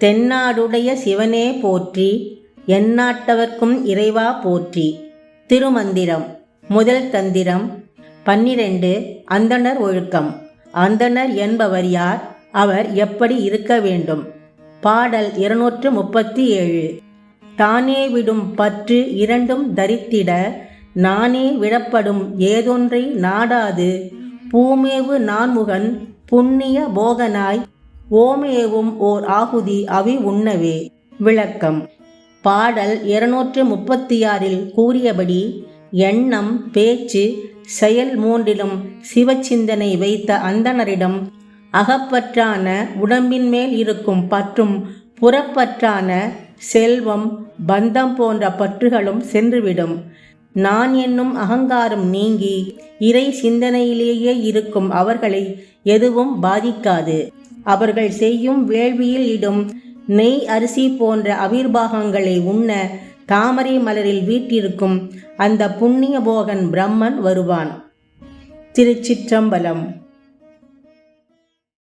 தென்னாடுடைய சிவனே போற்றி எந்நாட்டவர்க்கும் இறைவா போற்றி. திருமந்திரம் முதல் தந்திரம் பன்னிரண்டு அந்தணர் ஒழுக்கம். அந்தணர் என்பவர் யார்? அவர் எப்படி இருக்க வேண்டும்? பாடல் இருநூற்று முப்பத்தி ஏழு தானே விடும் பற்று இரண்டும் தரித்திட நானே விடப்படும் ஏதொன்றை நாடாது. பூமேவு நான்முகன் புண்ணிய போகனாய் ஓமேவும் ஓர் ஆகுதி அவி உண்ணவே. விளக்கம். பாடல் இருநூற்று முப்பத்தி ஆறில் கூறியபடி எண்ணம் பேச்சு செயல் மூன்றிலும் சிவச்சிந்தனை வைத்த அந்தணரிடம் அகப்பற்றான உடம்பின் மேல் இருக்கும் பற்றும் புறப்பற்றான செல்வம் பந்தம் போன்ற பற்றுகளும் சென்றுவிடும். நான் என்னும் அகங்காரம் நீங்கி இறை சிந்தனையிலேயே இருக்கும் அவர்களை எதுவும் பாதிக்காது. அவர்கள் செய்யும் வேள்வியில் இடும் நெய் அரிசி போன்ற அவிர்வாகங்களை உண்ண தாமரை மலரில் வீட்டிருக்கும் அந்த புண்ணிய போகன் பிரம்மன் வருவான். திருச்சிற்றம்பலம்.